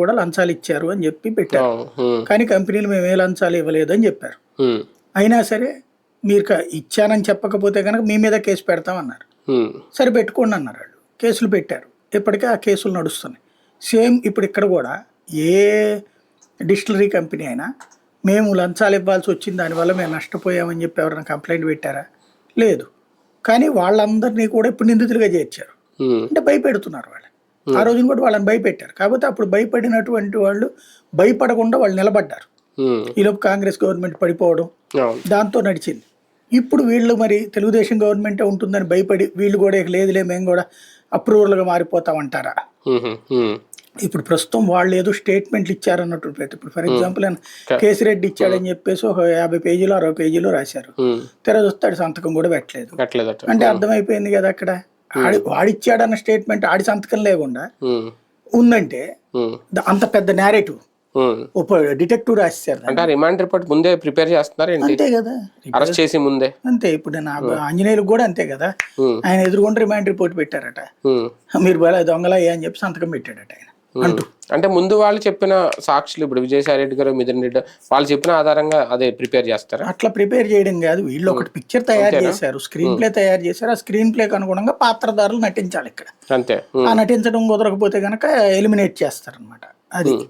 కూడా లంచాలు ఇచ్చారు అని చెప్పి పెట్టారు. కానీ కంపెనీలు మేము ఏ లంచాలు ఇవ్వలేదు అని చెప్పారు అయినా సరే మీరు ఇచ్చానని చెప్పకపోతే కనుక మీ మీద కేసు పెడతామన్నారు సరే పెట్టుకోండి అన్నారు వాళ్ళు. కేసులు పెట్టారు. ఇప్పటికే ఆ కేసులు నడుస్తున్నాయి. సేమ్ ఇప్పుడు ఇక్కడ కూడా ఏ డిస్టిలరీ కంపెనీ అయినా మేము లంచాలు ఇవ్వాల్సి వచ్చింది దానివల్ల మేము నష్టపోయామని చెప్పి ఎవరైనా కంప్లైంట్ పెట్టారా? లేదు. కానీ వాళ్ళందరినీ కూడా ఇప్పుడు నిందితులుగా చేర్చారు. అంటే భయపెడుతున్నారు వాళ్ళు ఆ రోజున కూడా వాళ్ళని భయపెట్టారు. కాకపోతే అప్పుడు భయపడినటువంటి వాళ్ళు భయపడకుండా వాళ్ళు నిలబడ్డారు. ఉమ్, ఈలోపు కాంగ్రెస్ గవర్నమెంట్ పడిపోవడం. దాంతో నడిచింది. ఇప్పుడు వీళ్ళు మరి తెలుగుదేశం గవర్నమెంటే ఉంటుందని భయపడి వీళ్ళు కూడా ఇక లేదులే మేము కూడా అప్రూవల్గా మారిపోతామంటారా ఉమ్, ఇప్పుడు ప్రస్తుతం వాళ్ళు ఏదో స్టేట్మెంట్లు ఇచ్చారన్నట్టు ఇప్పుడు ఫర్ ఎగ్జాంపుల్ కేసిరెడ్డి ఇచ్చాడని చెప్పేసి ఒక యాభై పేజీలు అరవై పేజీలు రాశారు. ఉమ్, తెరది వస్తాడు సంతకం కూడా పెట్టలేదు. అంటే అర్థమైపోయింది కదా అక్కడ? ఆడి వాడిచ్చాడన్న స్టేట్మెంట్ ఆడి సంతకం లేకుండా ఉమ్, ఉందంటే ద- అంత పెద్ద నేరేటివ్ డిటెక్టివ్ దాన్ని. అంటే రిమాండ్ రిపోర్ట్ ముందే ప్రిపేర్ చేస్తున్నారు అంతే కదా. అరెస్ట్ చేసి ముందే. అంతే ఇప్పుడు నా ఆంజనేయులకు కూడా అంతే కదా. ఆయన ఎదురుకుండా రిమాండ్ రిపోర్ట్ పెట్టారట. మీరు బల దొంగలయ్యా అని చెప్పి సంతకం పెట్టాడట ఆయన. అంటూ. అంటే ముందు వాళ్ళు చెప్పిన సాక్షులు ఇప్పుడు విజయసాయి రెడ్డి గారు మిథున్ రెడ్డి వాళ్ళు చెప్పిన ఆధారంగా అదే ప్రిపేర్ చేస్తారా? అట్లా ప్రిపేర్ చేయడం కాదు. వీళ్ళు ఒకటి పిక్చర్ తయారు చేశారు. స్క్రీన్ ప్లే తయారు చేశారు. ఆ స్క్రీన్ ప్లేకి అనుగుణంగా పాత్రధారులు నటించాలి ఇక్కడ. అంతే. ఆ నటించడం కుదరకపోతే గనక ఎలిమినేట్ చేస్తారనమాట అది. ఉమ్.